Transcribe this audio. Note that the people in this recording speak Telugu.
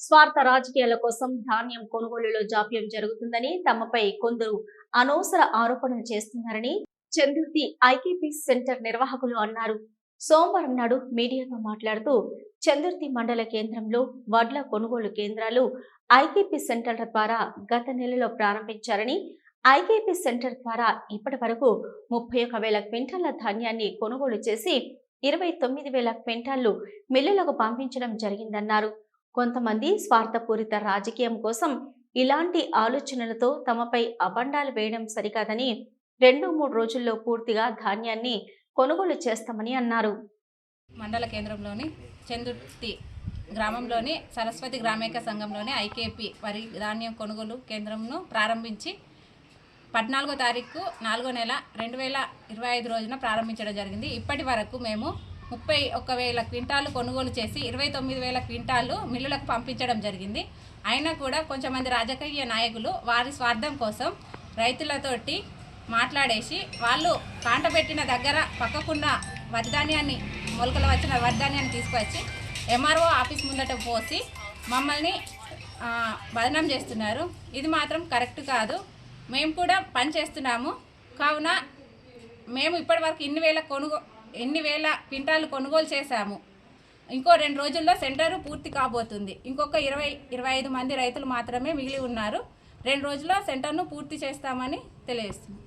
స్వార్థ రాజకీయాల కోసం ధాన్యం కొనుగోలులో జాప్యం జరుగుతుందని తమపై కొందరు అనవసర ఆరోపణలు చేస్తున్నారని చందుర్తి ఐకేపీ సెంటర్ నిర్వాహకులు అన్నారు. సోమవారం నాడు మీడియాతో మాట్లాడుతూ చందుర్తి మండల కేంద్రంలో వడ్ల కొనుగోలు కేంద్రాలు ఐకేపీ సెంటర్ల ద్వారా గత నెలలో ప్రారంభించారని ఐకేపీ సెంటర్ ద్వారా ఇప్పటి వరకు ముప్పై ఒక వేల క్వింటాల ధాన్యాన్ని కొనుగోలు చేసి ఇరవై తొమ్మిది వేల క్వింటాళ్ళు మిల్లులకు పంపించడం జరిగిందన్నారు. కొంతమంది స్వార్థపూరిత రాజకీయం కోసం ఇలాంటి ఆలోచనలతో తమపై అబండాలు వేయడం సరికాదని రెండు మూడు రోజుల్లో పూర్తిగా ధాన్యాన్ని కొనుగోలు చేస్తామని అన్నారు. మండల కేంద్రంలోని చందుర్తి గ్రామంలోని సరస్వతి గ్రామేక సంఘంలోని ఐకేపీ వరి ధాన్యం కొనుగోలు కేంద్రంను ప్రారంభించి పద్నాలుగో తారీఖు నాలుగో నెల రెండు వేల ఇరవై ఐదు రోజున ప్రారంభించడం జరిగింది. ఇప్పటి వరకు మేము ముప్పై ఒక్క వేల క్వింటాలు కొనుగోలు చేసి ఇరవై తొమ్మిది వేల క్వింటాలు మిల్లులకు పంపించడం జరిగింది. అయినా కూడా కొంతమంది రాజకీయ నాయకులు వారి స్వార్థం కోసం రైతులతోటి మాట్లాడేసి వాళ్ళు కాంట పెట్టిన దగ్గర పక్కకున్న వరిధాన్యాన్ని మొలకలు వచ్చిన వరిధాన్యాన్ని తీసుకొచ్చి ఎంఆర్ఓ ఆఫీస్ ముందట పోసి మమ్మల్ని బదనం చేస్తున్నారు. ఇది మాత్రం కరెక్ట్ కాదు. మేము కూడా పని చేస్తున్నాము. కావున మేము ఇప్పటివరకు ఇన్ని వేల కొనుగో ఎన్ని వేల క్వింటాలు కొనుగోలు చేశాము. ఇంకో రెండు రోజుల్లో సెంటర్ పూర్తి కాబోతుంది. ఇంకొక ఇరవై ఇరవై ఐదు మంది రైతులు మాత్రమే మిగిలి ఉన్నారు. రెండు రోజుల్లో సెంటర్ను పూర్తి చేస్తామని తెలియజేస్తుంది